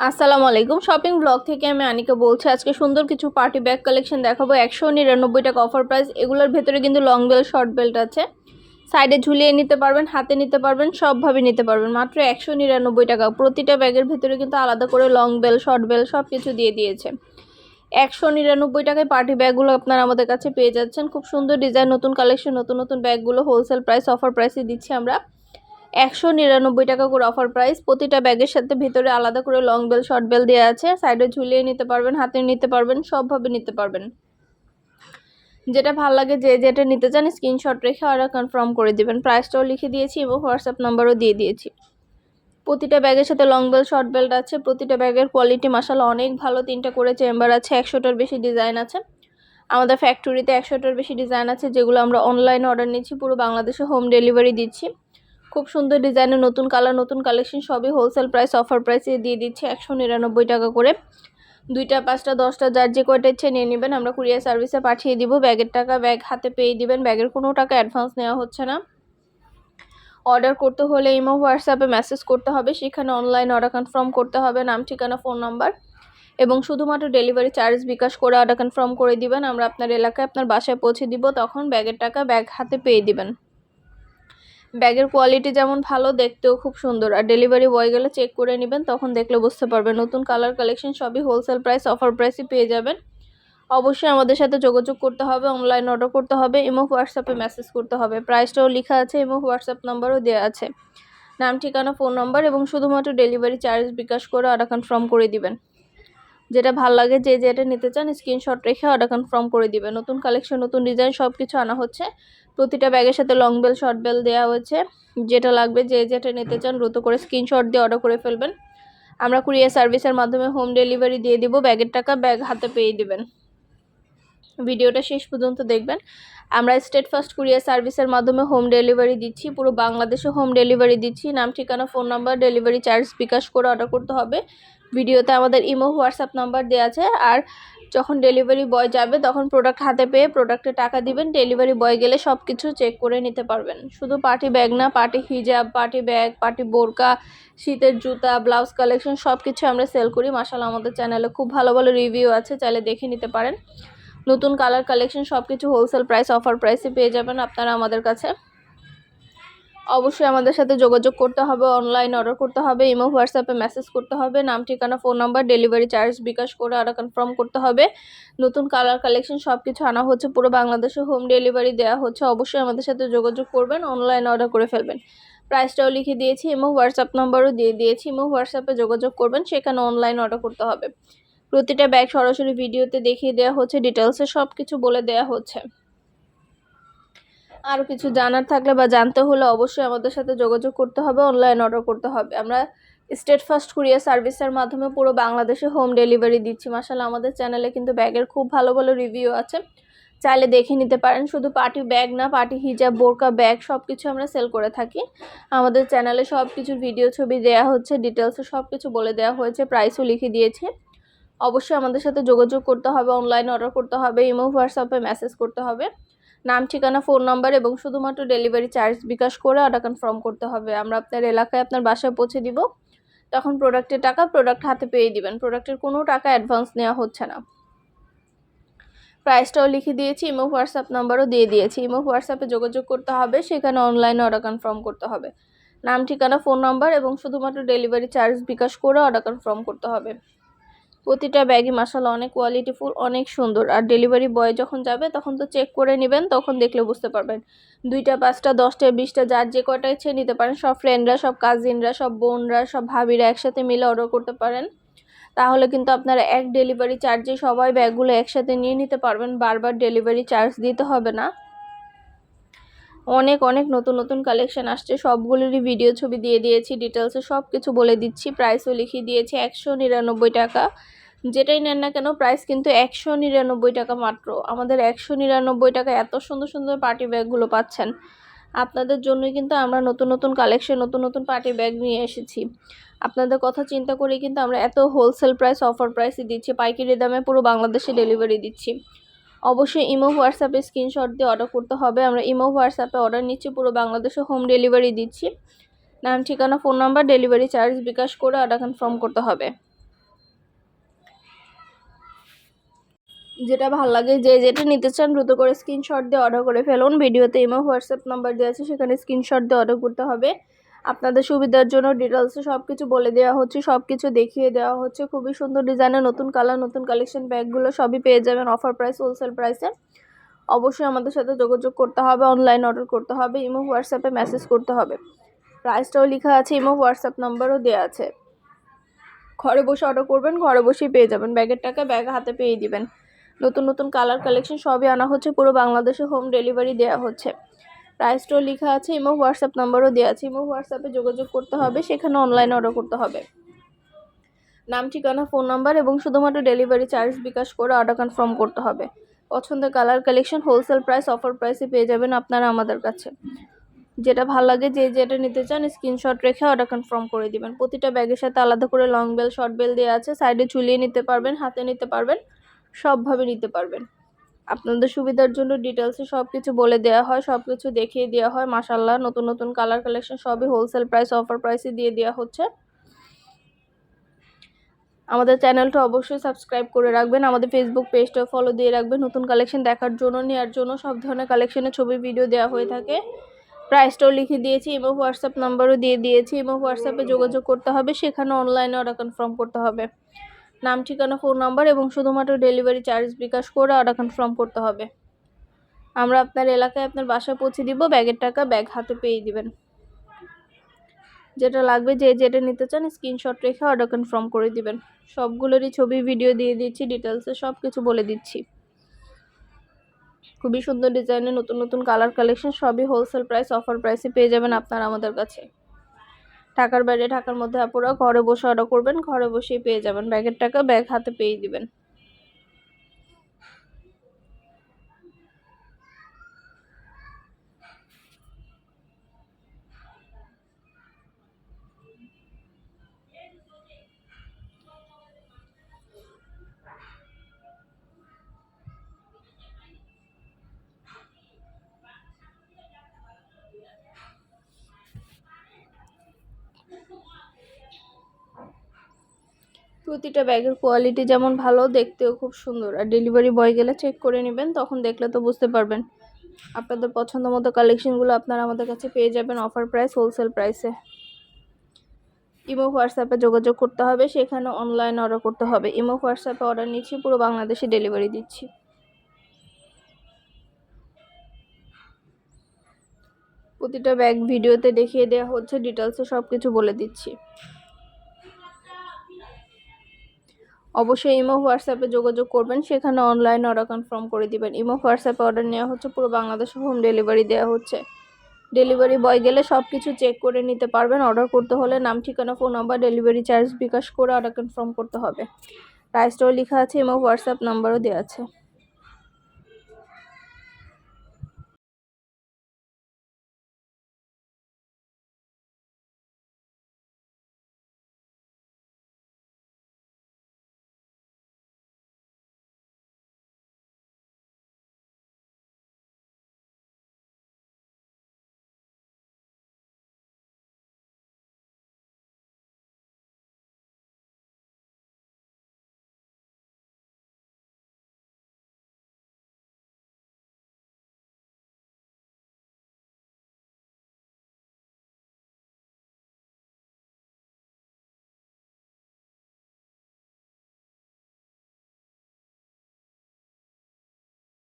আসসালামু আলাইকুম। Shopping blog থেকে আমি আনিকা বলছি, আজকে সুন্দর কিছু পার্টি ব্যাগ কালেকশন দেখাবো। একশো নিরানব্বই টাকা অফার প্রাইস এগুলোর ভেতরে কিন্তু লং বেল্ট শর্ট বেল্ট আছে। সাইডে ঝুলিয়ে নিতে পারবেন, হাতে নিতে পারবেন, সবভাবে নিতে পারবেন। মাত্র একশো নিরানব্বই টাকা। প্রতিটা ব্যাগের ভেতরে কিন্তু আলাদা করে লং বেল শর্ট বেল সব কিছু দিয়ে দিয়েছে। একশো নিরানব্বই টাকায় পার্টি ব্যাগগুলো আপনারা আমাদের কাছে পেয়ে যাচ্ছেন। খুব সুন্দর ডিজাইন নতুন কালেকশন নতুন নতুন ব্যাগগুলো হোলসেল প্রাইস অফার প্রাইসে দিচ্ছি আমরা। একশো নিরানব্বই টাকা করে অফার প্রাইস প্রতিটা ব্যাগের সাথে ভিতরে আলাদা করে লং বেল শর্ট বেল দেওয়া আছে। সাইডে ঝুলিয়ে নিতে পারবেন, হাতে নিতে পারবেন, সবভাবে নিতে পারবেন। যেটা ভালো লাগে যে যেটা নিতে চান স্ক্রিনশট রেখে অর্ডার কনফার্ম করে দেবেন। প্রাইসটাও লিখে দিয়েছি এবং হোয়াটসঅ্যাপ নাম্বারও দিয়ে দিয়েছি। প্রতিটা ব্যাগের সাথে লং বেল শর্ট বেল্ট আছে। প্রতিটা ব্যাগের কোয়ালিটি মাসাল অনেক ভালো। তিনটা করে চেম্বার আছে, একশোটার বেশি ডিজাইন আছে। আমাদের ফ্যাক্টরিতে একশোটার বেশি ডিজাইন আছে, যেগুলো আমরা অনলাইনে অর্ডার নিচ্ছি। পুরো বাংলাদেশে হোম ডেলিভারি দিচ্ছি। খুব সুন্দর ডিজাইনের নতুন কালার, নতুন কালেকশন সবই হোলসেল প্রাইস অফার প্রাইসে দিয়ে দিচ্ছি একশো নিরানব্বই টাকা করে। দুইটা, পাঁচটা, দশটা, যার যে কয়টা ইচ্ছে নিয়ে নেবেন, আমরা কুরিয়ার সার্ভিসে পাঠিয়ে দিব। ব্যাগের টাকা ব্যাগ হাতে পেয়ে দিবেন, ব্যাগের কোনো টাকা অ্যাডভান্স নেওয়া হচ্ছে না। অর্ডার করতে হলে ইমো, হোয়াটসঅ্যাপে মেসেজ করতে হবে, সেখানে অনলাইন অর্ডার কনফার্ম করতে হবে, নাম, ঠিকানা ফোন নাম্বার এবং শুধুমাত্র ডেলিভারি চার্জ বিকাশ করে অর্ডার কনফার্ম করে দিবেন। আমরা আপনার এলাকায় আপনার বাসায় পৌঁছে দিব, তখন ব্যাগের টাকা ব্যাগ হাতে পেয়ে দিবেন। ব্যাগের কোয়ালিটি যেমন ভালো, দেখতেও খুব সুন্দর। আর ডেলিভারি বয় গেলে চেক করে নেবেন, তখন দেখলে বুঝতে পারবেন। নতুন কালার কালেকশন সবই হোলসেল প্রাইস অফার প্রাইসই পেয়ে যাবেন। অবশ্যই আমাদের সাথে যোগাযোগ করতে হবে অনলাইন অর্ডার করতে হবে ইমো হোয়াটসঅ্যাপে মেসেজ করতে হবে। প্রাইসটাও লেখা আছে ইমো হোয়াটসঅ্যাপ নাম্বারও দেওয়া আছে। নাম, ঠিকানা ফোন নাম্বার এবং শুধুমাত্র ডেলিভারি চার্জ বিকাশ করে অর্ডার কনফার্ম করে দিবেন। যেটা ভালো লাগে, যে যেটা নিতে চান স্ক্রিনশট রেখে অর্ডার কনফার্ম করে দিবে নতুন কালেকশন নতুন ডিজাইন সব কিছু আনা হচ্ছে। প্রতিটা ব্যাগের সাথে লং বেল শর্ট বেল দেওয়া হয়েছে। যেটা লাগবে, যে যেটা নিতে চান, দ্রুত করে স্ক্রিনশট দিয়ে অর্ডার করে ফেলবেন। আমরা কুরিয়ার সার্ভিসের মাধ্যমে হোম ডেলিভারি দিয়ে দিব। ব্যাগের টাকা ব্যাগ হাতে পেয়ে দিবেন। ভিডিওটা শেষ পর্যন্ত দেখবেন। আমরা স্টেট ফার্স্ট কুরিয়ার সার্ভিসের মাধ্যমে হোম ডেলিভারি দিচ্ছি। পুরো বাংলাদেশে হোম ডেলিভারি দিচ্ছি। নাম, ঠিকানা phone number delivery charge bKash করে অর্ডার করতে হবে। ভিডিওতে আমাদের ইমো, হোয়াটসঅ্যাপ নাম্বার দেওয়া আছে। আর যখন ডেলিভারি বয় যাবে, তখন প্রোডাক্ট হাতে পেয়ে প্রোডাক্টে টাকা দিবেন। ডেলিভারি বয় গেলে সব কিছু চেক করে নিতে পারবেন। শুধু পার্টি ব্যাগ না পার্টি হিজাব পার্টি ব্যাগ পার্টি বোরকা, শীতের জুতা ব্লাউজ কালেকশন সব কিছু আমরা সেল করি। মাসাল আমাদের চ্যানেলে খুব ভালো ভালো রিভিউ আছে, চাইলে দেখে নিতে পারেন। নতুন কালার কালেকশন সব কিছু হোলসেল প্রাইস অফার প্রাইসে পেয়ে যাবেন আপনারা আমাদের কাছে। অবশ্যই আমাদের সাথে যোগাযোগ করতে হবে অনলাইন অর্ডার করতে হবে ইমো হোয়াটসঅ্যাপে মেসেজ করতে হবে, নাম, ঠিকানা phone number delivery charge bKash করে আরও কনফার্ম করতে হবে। নতুন কালার কালেকশন সব কিছু আনা হচ্ছে, পুরো বাংলাদেশে হোম ডেলিভারি দেওয়া হচ্ছে, অবশ্যই আমাদের সাথে যোগাযোগ করবেন অনলাইন অর্ডার করে ফেলবেন। প্রাইসটাও লিখে দিয়েছি ইমো হোয়াটসঅ্যাপ নাম্বারও দিয়ে দিয়েছি ইমো হোয়াটসঅ্যাপে যোগাযোগ করবেন, সেখানে অনলাইন অর্ডার করতে হবে। প্রতিটা ব্যাগ সরাসরি ভিডিওতে দেখিয়ে দেওয়া হচ্ছে ডিটেলসে সব কিছু বলে দেওয়া হচ্ছে। আরও কিছু জানার থাকলে বা জানতে হলে অবশ্যই আমাদের সাথে যোগাযোগ করতে হবে অনলাইন অর্ডার করতে হবে। আমরা স্টেট ফার্স্ট কুরিয়ার সার্ভিসের মাধ্যমে পুরো বাংলাদেশে হোম ডেলিভারি দিচ্ছি। মাসাল আমাদের চ্যানেলে কিন্তু ব্যাগের খুব ভালো ভালো রিভিউ আছে। চাইলে দেখে নিতে পারেন। শুধু পার্টি ব্যাগ না, পার্টি হিজাব বোরকা ব্যাগ সব কিছু আমরা সেল করে থাকি। আমাদের চ্যানেলে সব কিছুর ভিডিও ছবি দেওয়া হচ্ছে ডিটেলসে সব কিছু বলে দেওয়া হয়েছে প্রাইসও লিখে দিয়েছে। অবশ্যই আমাদের সাথে যোগাযোগ করতে হবে অনলাইন অর্ডার করতে হবে, ইমো হোয়াটসঅ্যাপে মেসেজ করতে হবে। নাম, ঠিকানা ফোন নাম্বার এবং শুধুমাত্র ডেলিভারি চার্জ বিকাশ করে অর্ডার কনফার্ম করতে হবে। আমরা আপনার এলাকায় আপনার বাসায় পৌঁছে দিব। তখন প্রোডাক্টের টাকা প্রোডাক্ট হাতে পেয়ে দিবেন। প্রোডাক্টের কোনো টাকা অ্যাডভান্স নেওয়া হচ্ছে না। প্রাইসটাও লিখে দিয়েছি ইমো হোয়াটসঅ্যাপ নাম্বারও দিয়ে দিয়েছি। ইমো হোয়াটসঅ্যাপে যোগাযোগ করতে হবে, সেখানে অনলাইনে অর্ডার কনফার্ম করতে হবে। নাম, ঠিকানা ফোন নাম্বার এবং শুধুমাত্র ডেলিভারি চার্জ বিকাশ করে অর্ডার কনফার্ম করতে হবে। প্রতিটা ব্যাগই মাসালা অনেক কোয়ালিটিফুল অনেক সুন্দর। আর ডেলিভারি বয় যখন যাবে, তখন তো চেক করে নেবেন, তখন দেখলে বুঝতে পারবেন। দুইটা, পাঁচটা, দশটা, বিশটা, যার যে কয়টা ইচ্ছে নিতে পারেন, সব ফ্রেন্ডরা সব কাজিনরা সব বোনরা, সব ভাবিরা একসাথে মিলে অর্ডার করতে পারেন। তাহলে কিন্তু আপনারা এক ডেলিভারি চার্জে সবাই ব্যাগগুলো একসাথে নিয়ে নিতে পারবেন, বারবার ডেলিভারি চার্জ দিতে হবে না। অনেক অনেক নতুন নতুন কালেকশান আসছে। সবগুলোরই ভিডিও ছবি দিয়ে দিয়েছি ডিটেলসে সব কিছু বলে দিচ্ছি। প্রাইসও লিখিয়ে দিয়েছি, একশো নিরানব্বই টাকা। যেটাই নেন না কেন প্রাইস কিন্তু একশো নিরানব্বই টাকা মাত্র। আমাদের একশো নিরানব্বই টাকা এত সুন্দর সুন্দর পার্টি ব্যাগগুলো পাচ্ছেন। আপনাদের জন্যই কিন্তু আমরা নতুন নতুন কালেকশন নতুন নতুন পার্টি ব্যাগ নিয়ে এসেছি। আপনাদের কথা চিন্তা করে কিন্তু আমরা এত হোলসেল প্রাইস অফার প্রাইসই দিচ্ছি। পাইকারি দামে পুরো বাংলাদেশে ডেলিভারি দিচ্ছি। অবশ্যই ইমো হোয়াটসঅ্যাপে স্ক্রিনশট দিয়ে অর্ডার করতে হবে। আমরা ইমো হোয়াটসঅ্যাপে অর্ডার নিচ্ছি, পুরো বাংলাদেশে হোম ডেলিভারি দিচ্ছি। নাম, ঠিকানা phone number delivery charge bKash করে অর্ডার কনফার্ম করতে হবে। যেটা ভালো লাগে, যে যেটা নিতে চান দ্রুত করে স্ক্রিনশট দিয়ে অর্ডার করে ফেলুন। ভিডিওতে ইমো হোয়াটসঅ্যাপ নাম্বার দেওয়া আছে, সেখানে স্ক্রিনশট দিয়ে অর্ডার করতে হবে। আপনাদের সুবিধার জন্য ডিটেলসে সব কিছু বলে দেওয়া হচ্ছে সব কিছু দেখিয়ে দেওয়া হচ্ছে। খুবই সুন্দর ডিজাইনের নতুন কালার নতুন কালেকশন ব্যাগগুলো সবই পেয়ে যাবেন অফার প্রাইস হোলসেল প্রাইসে অবশ্যই আমাদের সাথে যোগাযোগ করতে হবে অনলাইন অর্ডার করতে হবে, ইমো, হোয়াটসঅ্যাপে মেসেজ করতে হবে। প্রাইসটাও লেখা আছে, ইমো, হোয়াটসঅ্যাপ নাম্বারও দেওয়া আছে। ঘরে বসে অর্ডার করবেন, ঘরে বসেই পেয়ে যাবেন। ব্যাগের টাকা ব্যাগ হাতে পেয়ে দিবেন। নতুন নতুন কালার কালেকশন সবই আনা হচ্ছে, পুরো বাংলাদেশে হোম ডেলিভারি দেওয়া হচ্ছে। প্রাইসটাও লেখা আছে ইমো হোয়াটসঅ্যাপ নাম্বারও দেওয়া আছে ইমো হোয়াটসঅ্যাপে যোগাযোগ করতে হবে, সেখানে অনলাইনে অর্ডার করতে হবে। নাম, ঠিকানা ফোন নাম্বার এবং শুধুমাত্র ডেলিভারি চার্জ বিকাশ করে অর্ডার কনফার্ম করতে হবে। পছন্দের colour collection wholesale price offer প্রাইসে পেয়ে যাবেন আপনারা আমাদের কাছে। যেটা ভালো লাগে, যে যেটা নিতে চান স্ক্রিনশট রেখে অর্ডার কনফার্ম করে দিবেন। প্রতিটা ব্যাগের সাথে আলাদা করে লং বেল শর্ট বেল দেওয়া আছে। সাইডে ঝুলিয়ে নিতে পারবেন, হাতে নিতে পারবেন, সবভাবে নিতে পারবেন। আপনাদের সুবিধার জন্য ডিটেলসে সব কিছু বলে দেওয়া হয় সব কিছু দেখিয়ে দেওয়া হয়। মাসাল্লাহ নতুন নতুন কালার কালেকশন সবই হোলসেল প্রাইস অফার প্রাইসে দিয়ে দেওয়া হচ্ছে। আমাদের চ্যানেলটা অবশ্যই সাবস্ক্রাইব করে রাখবেন। আমাদের ফেসবুক পেজটাও ফলো দিয়ে রাখবেন। নতুন কালেকশন দেখার জন্য নেওয়ার জন্য সব ধরনের কালেকশনের ছবি ভিডিও দেওয়া হয়ে থাকে। প্রাইসটাও লিখে দিয়েছি এবং হোয়াটসঅ্যাপ নাম্বারও দিয়ে দিয়েছি। এবং হোয়াটসঅ্যাপে যোগাযোগ করতে হবে, সেখানে অনলাইনে অর্ডার কনফার্ম করতে হবে। নাম, ঠিকানা, ফোন নাম্বার এবং শুধুমাত্র ডেলিভারি চার্জ বিকাশ করে অর্ডার কনফার্ম করতে হবে। আমরা আপনার এলাকায় আপনার বাসায় পৌঁছে দিব, ব্যাগের টাকা ব্যাগ হাতে পেয়ে দিবেন। যেটা লাগবে, যে যেটা নিতে চান স্ক্রিনশট রেখে অর্ডার কনফার্ম করে দিবেন। সবগুলোরই ছবি, ভিডিও দিয়ে দিচ্ছি ডিটেলসে সব কিছু বলে দিচ্ছি। খুবই সুন্দর ডিজাইনের নতুন নতুন কালার কালেকশন, সবই হোলসেল প্রাইস অফার প্রাইসে পেয়ে যাবেন আপনারা আমাদের কাছে। ঢাকার বাইরে, ঢাকার মধ্যে আপুরা ঘরে বসে অর্ডার করবেন, ঘরে বসেই পেয়ে যাবেন। ব্যাগের টাকা ব্যাগ হাতে পেয়ে দিবেন। প্রতিটা ব্যাগের কোয়ালিটি যেমন ভালো, দেখতেও খুব সুন্দর। আর ডেলিভারি বয় গেলে চেক করে নেবেন, তখন দেখলে তো বুঝতে পারবেন। আপনাদের পছন্দ মতো কালেকশনগুলো আপনারা আমাদের কাছে পেয়ে যাবেন অফার প্রাইস হোলসেল প্রাইসে ইমো, হোয়াটসঅ্যাপে যোগাযোগ করতে হবে, সেখানে অনলাইন অর্ডার করতে হবে। ইমো, হোয়াটসঅ্যাপে অর্ডার নিচ্ছি, পুরো বাংলাদেশে ডেলিভারি দিচ্ছি। প্রতিটা ব্যাগ ভিডিওতে দেখিয়ে দেওয়া হচ্ছে ডিটেলসে সব কিছু বলে দিচ্ছি। অবশ্যই ইমো, হোয়াটসঅ্যাপে যোগাযোগ করবেন। সেখানে অনলাইন অর্ডার কনফার্ম করে দিবেন। ইমো, হোয়াটসঅ্যাপে অর্ডার নেওয়া হচ্ছে, পুরো বাংলাদেশে হোম ডেলিভারি দেওয়া হচ্ছে। ডেলিভারি বয় গেলে সব কিছু চেক করে নিতে পারবেন। অর্ডার করতে হলে নাম, ঠিকানা phone number delivery charge bKash করে অর্ডার কনফার্ম করতে হবে। প্রাইসটাও লেখা আছে, ইমো, হোয়াটসঅ্যাপ নাম্বারও দেওয়া আছে।